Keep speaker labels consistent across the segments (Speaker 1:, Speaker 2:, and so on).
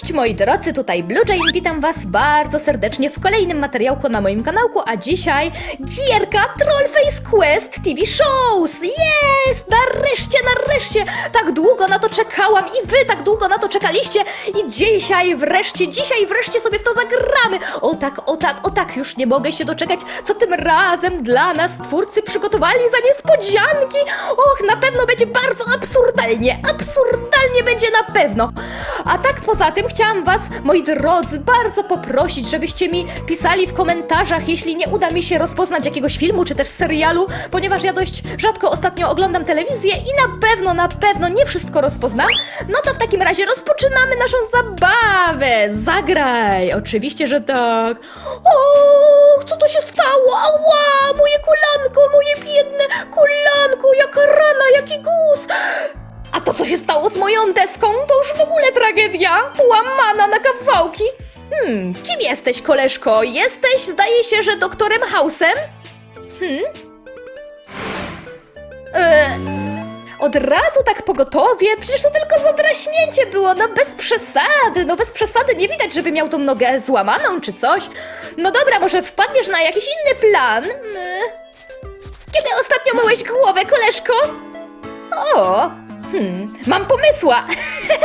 Speaker 1: Cześć moi drodzy, tutaj Blue Jane, witam was bardzo serdecznie w kolejnym materiałku na moim kanałku, a dzisiaj gierka Trollface Quest TV Shows! Jest! Nareszcie, nareszcie! Tak długo na to czekałam i wy tak długo na to czekaliście i dzisiaj wreszcie, dzisiaj wreszcie sobie w to zagramy! O tak, o tak, o tak, już nie mogę się doczekać, co tym razem dla nas twórcy przygotowali za niespodzianki! Och, na pewno będzie bardzo absurdalnie, absurdalnie będzie na pewno! A tak poza tym chciałam was, moi drodzy, bardzo poprosić, żebyście mi pisali w komentarzach, jeśli nie uda mi się rozpoznać jakiegoś filmu czy też serialu, ponieważ ja dość rzadko ostatnio oglądam telewizję i na pewno, na pewno nie wszystko rozpoznam. No to w takim razie rozpoczynamy naszą zabawę. Zagraj! Oczywiście, że tak. O, co to się stało? Ała, moje kolanko, moje biedne kolanko, jaka rana, jaki guz! A to, co się stało z moją deską, to już w ogóle tragedia. Łamana na kawałki. Hmm, kim jesteś, koleżko? Jesteś, zdaje się, że doktorem Hausem? Hmm? E, od razu tak pogotowie? Przecież to tylko zadraśnięcie było, no bez przesady, no bez przesady, nie widać, żeby miał tą nogę złamaną czy coś. No dobra, może wpadniesz na jakiś inny plan? Mm. Kiedy ostatnio myłeś głowę, koleżko? O, hmm, mam pomysła.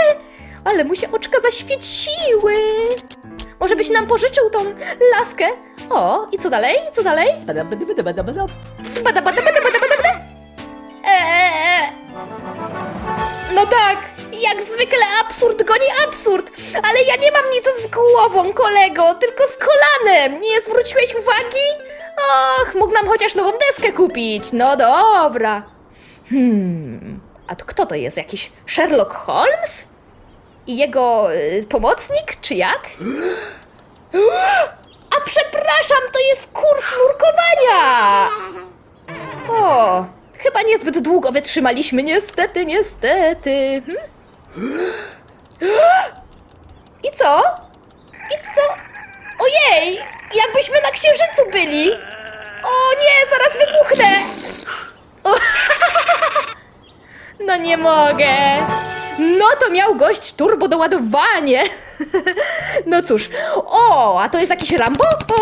Speaker 1: Ale mu się oczka zaświeciły. Może byś nam pożyczył tą laskę? O, i co dalej? Co dalej? Eee. No tak, jak zwykle absurd goni absurd, ale ja nie mam nic z głową, kolego, tylko z kolanem. Nie zwróciłeś uwagi? Och, mógł nam chociaż nową deskę kupić. No dobra. Hmm, a to kto to jest? Jakiś Sherlock Holmes? I jego y, pomocnik, czy jak? A przepraszam, to jest kurs nurkowania! O, chyba niezbyt długo wytrzymaliśmy, niestety, niestety. Hmm? I co? I co? Ojej, jakbyśmy na księżycu byli! O nie, zaraz wybuchnę! O, no nie mogę. No to miał gość turbo doładowanie. No cóż. O, a to jest jakiś Rambo? O,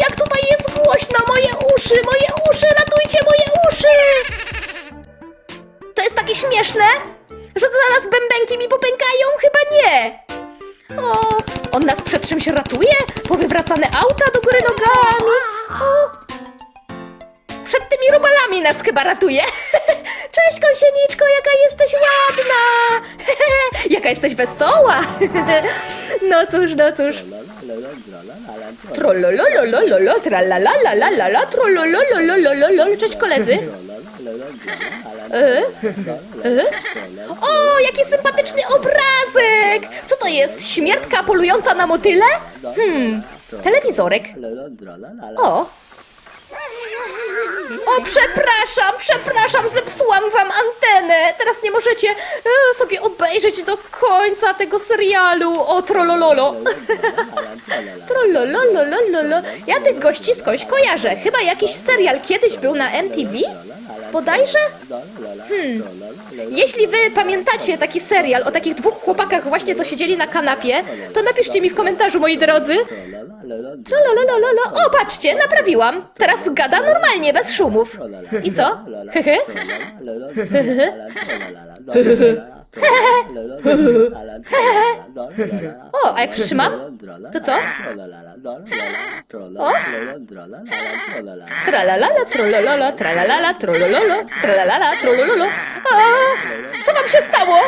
Speaker 1: jak tutaj jest głośno, moje uszy, moje uszy, ratujcie moje uszy! To jest takie śmieszne, że zaraz bębenki mi popękają? Chyba nie. O, on nas przed czymś ratuje? Powywracane auta do góry nogami. O, przed tymi robalami nas chyba ratuje. Cześć, kąsieniczko, jaka jesteś ładna! jaka jesteś wesoła! no cóż, no cóż. Trollolololololo, tralalalalala, trollolololololo. Cześć koledzy. E? E? O, jaki sympatyczny obrazek! Co to jest? Śmiertka polująca na motyle? Hmm, telewizorek. O, o, przepraszam, przepraszam, zepsułam wam antenę. Teraz nie możecie e, sobie obejrzeć do końca tego serialu. O, trollololo. Trollololololo. Ja tych gości skądś kojarzę. Chyba jakiś serial kiedyś był na MTV? Bodajże? Hmm. Jeśli wy pamiętacie taki serial o takich dwóch chłopakach właśnie co siedzieli na kanapie, to napiszcie mi w komentarzu, moi drodzy. Trolololololo. O, patrzcie, naprawiłam. Teraz gada normalnie, bez szumów. I co? Hehe. O, a jak przytrzymam? To co? O? Tralalala, trolololo, tralalala, trolololo, tralalala, trolololo. A, co wam się stało?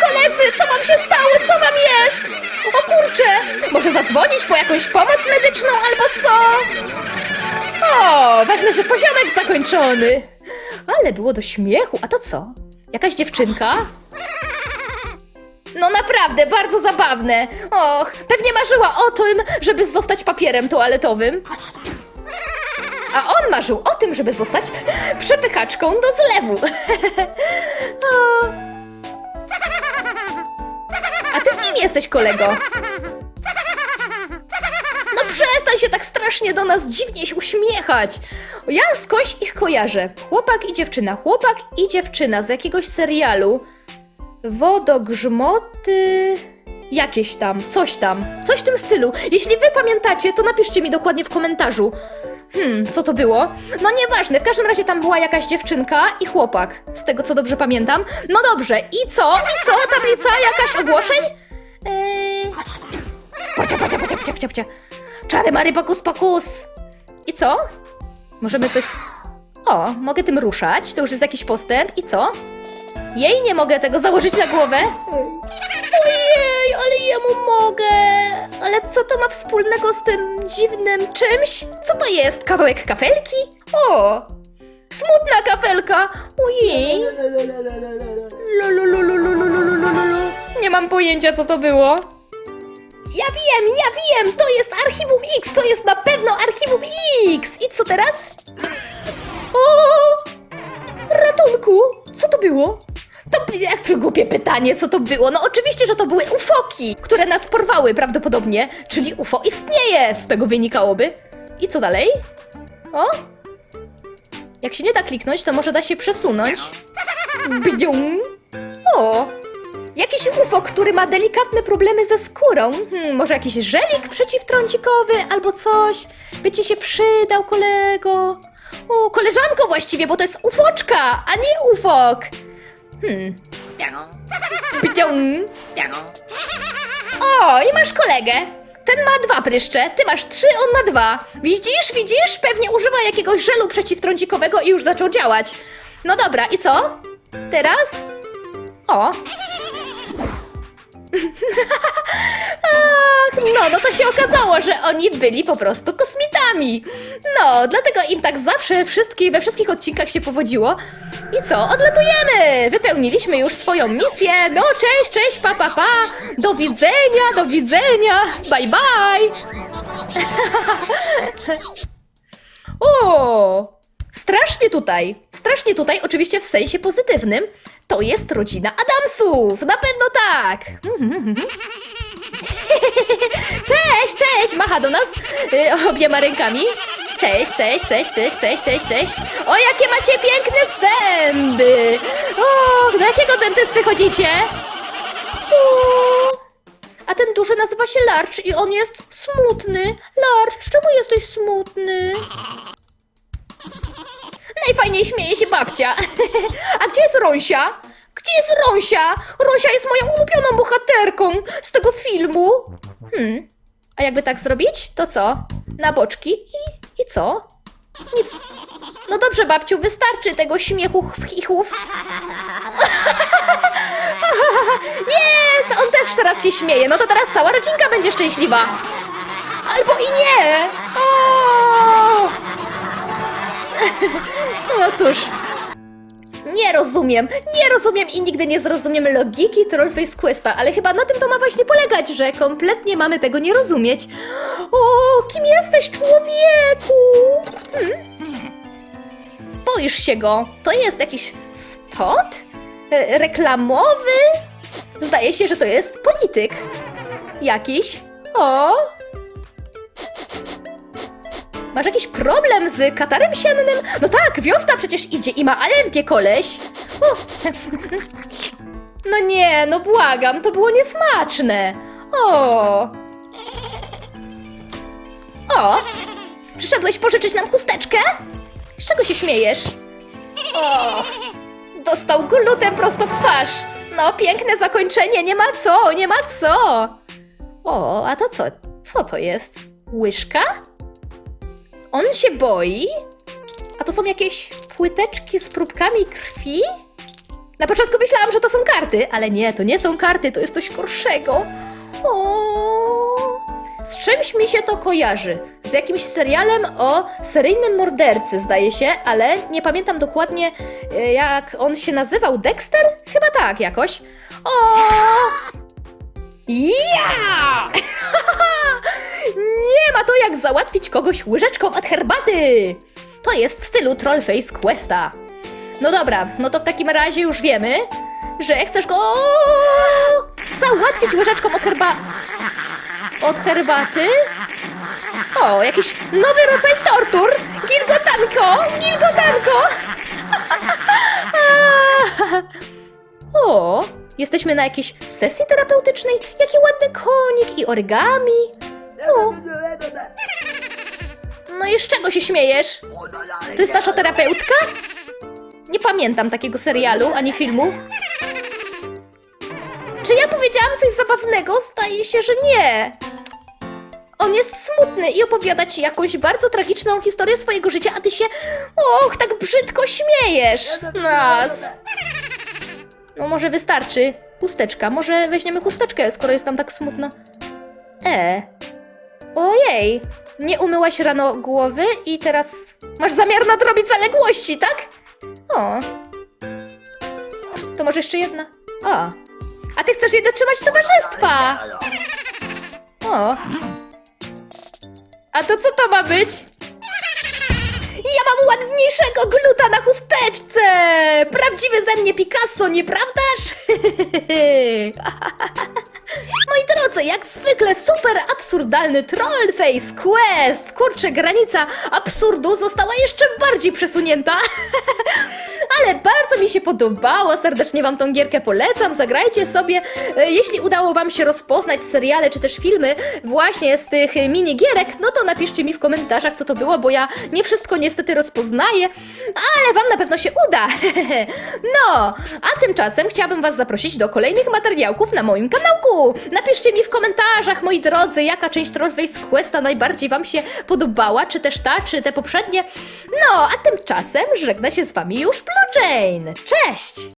Speaker 1: Koledzy, co wam się stało? Co wam jest? O kurczę! Może zadzwonić po jakąś pomoc medyczną albo co? O, ważne, że poziomek zakończony. Ale było do śmiechu. A to co? Jakaś dziewczynka? No naprawdę, bardzo zabawne. Och, pewnie marzyła o tym, żeby zostać papierem toaletowym. A on marzył o tym, żeby zostać przepychaczką do zlewu. o. Ty kim jesteś, kolego? No przestań się tak strasznie do nas dziwnie się uśmiechać. Ja skądś ich kojarzę. Chłopak i dziewczyna, chłopak i dziewczyna z jakiegoś serialu. Wodogrzmoty... Jakieś tam, coś tam, coś w tym stylu. Jeśli wy pamiętacie, to napiszcie mi dokładnie w komentarzu. Hmm, co to było? No nieważne, w każdym razie tam była jakaś dziewczynka i chłopak, z tego co dobrze pamiętam. No dobrze, i co? I co? Tablica jakaś ogłoszeń? Eee... Pacia, pacia, pacia, pacia, pacia, pacia. Czary mary pokus pokus. I co? Możemy coś... O, mogę tym ruszać, to już jest jakiś postęp. I co? Jej nie mogę tego założyć na głowę. Ale jemu mogę. Ale co to ma wspólnego z tym dziwnym czymś? Co to jest? Kawałek kafelki? O! Smutna kafelka! Ojej! Nie mam pojęcia, co to było. Ja wiem, ja wiem! To jest Archiwum X! To jest na pewno Archiwum głupie pytanie, co to było? No oczywiście, że to były ufoki, które nas porwały prawdopodobnie, czyli UFO istnieje, z tego wynikałoby. I co dalej? O? Jak się nie da kliknąć, to może da się przesunąć. Bdzium. O! Jakiś UFO, który ma delikatne problemy ze skórą. Hmm, może jakiś żelik przeciwtrącikowy albo coś. By ci się przydał, kolego. O, koleżanko właściwie, bo to jest ufoczka, a nie ufok. Hmm. Bdzium. O, i masz kolegę. Ten ma dwa pryszcze, ty masz trzy, on ma dwa. Widzisz, widzisz? Pewnie używa jakiegoś żelu przeciwtrącikowego i już zaczął działać. No dobra, i co? Teraz? O. Ach, no, no to się okazało, że oni byli po prostu kosmitami. No, dlatego im tak zawsze wszystkie, we wszystkich odcinkach się powodziło. I co? Odlatujemy! Wypełniliśmy już swoją misję. No, cześć, cześć, pa, pa, pa. Do widzenia, do widzenia. Bye, bye. o! Strasznie tutaj, strasznie tutaj, oczywiście w sensie pozytywnym. To jest rodzina Adamsów, na pewno tak. Cześć, cześć, macha do nas y, obiema rękami. Cześć, cześć, cześć, cześć, cześć, cześć, cześć. O, jakie macie piękne zęby. O, do jakiego dentysty chodzicie? O, a ten duży nazywa się Larcz i on jest smutny. Larcz, czemu jesteś smutny? Najfajniej śmieje się babcia. A gdzie jest Rąsia? Gdzie jest Rąsia? Rąsia jest moją ulubioną bohaterką z tego filmu. Hmm. A jakby tak zrobić, to co? Na boczki i, i co? Nic. No dobrze, babciu, wystarczy tego śmiechu chichów. Jest! On też teraz się śmieje. No to teraz cała rodzinka będzie szczęśliwa. Albo i nie. O! No cóż. Nie rozumiem, nie rozumiem i nigdy nie zrozumiem logiki Trollface Questa, ale chyba na tym to ma właśnie polegać, że kompletnie mamy tego nie rozumieć. O, kim jesteś, człowieku? Hmm? Boisz się go. To jest jakiś spot? Re reklamowy? Zdaje się, że to jest polityk. Jakiś. O, Masz jakiś problem z katarem siennym? No tak, wiosna przecież idzie i ma alergię, koleś. No nie, no błagam, to było niesmaczne. O. O. Przyszedłeś pożyczyć nam chusteczkę? Z czego się śmiejesz? O. Dostał glutem prosto w twarz. No, piękne zakończenie, nie ma co, nie ma co. O, a to co? Co to jest? Łyżka? On się boi? A to są jakieś płyteczki z próbkami krwi? Na początku myślałam, że to są karty, ale nie, to nie są karty, to jest coś gorszego. O, z czymś mi się to kojarzy. Z jakimś serialem o seryjnym mordercy, zdaje się, ale nie pamiętam dokładnie, e, jak on się nazywał. Dexter? Chyba tak, jakoś. O! Ja! Załatwić kogoś łyżeczką od herbaty! To jest w stylu Trollface Questa. No dobra, no to w takim razie już wiemy, że chcesz go załatwić łyżeczką od herba... od herbaty? O, jakiś nowy rodzaj tortur! Gilgotanko! Gilgotanko! O, Jesteśmy na jakiejś sesji terapeutycznej? Jaki ładny konik i origami. O. No i z czego się śmiejesz? To jest nasza terapeutka? Nie pamiętam takiego serialu ani filmu. Czy ja powiedziałam coś zabawnego? Zdaje się, że nie. On jest smutny i opowiada ci jakąś bardzo tragiczną historię swojego życia, a ty się, och, tak brzydko śmiejesz z nas. No może wystarczy. Chusteczka. Może weźmiemy chusteczkę, skoro jest tam tak smutno. E. Ojej. Nie umyłaś rano głowy i teraz masz zamiar nadrobić zaległości, tak? O. To może jeszcze jedna. O. A ty chcesz jej dotrzymać towarzystwa. O. A to co to ma być? Ja mam ładniejszego gluta na chusteczce! Prawdziwy ze mnie Picasso, nieprawdaż? Jak zwykle super absurdalny Trollface Quest! Kurczę, granica absurdu została jeszcze bardziej przesunięta. Ale bardzo mi się podobało, serdecznie Wam tą gierkę polecam, zagrajcie sobie. E, Jeśli udało Wam się rozpoznać seriale czy też filmy właśnie z tych minigierek, no to napiszcie mi w komentarzach, co to było, bo ja nie wszystko niestety rozpoznaję, ale Wam na pewno się uda. No, a tymczasem chciałabym Was zaprosić do kolejnych materiałków na moim kanałku. Napiszcie mi w komentarzach, moi drodzy, jaka część Trollface Questa najbardziej Wam się podobała, czy też ta, czy te poprzednie. No, a tymczasem żegna się z Wami już Blue Jane. Cześć!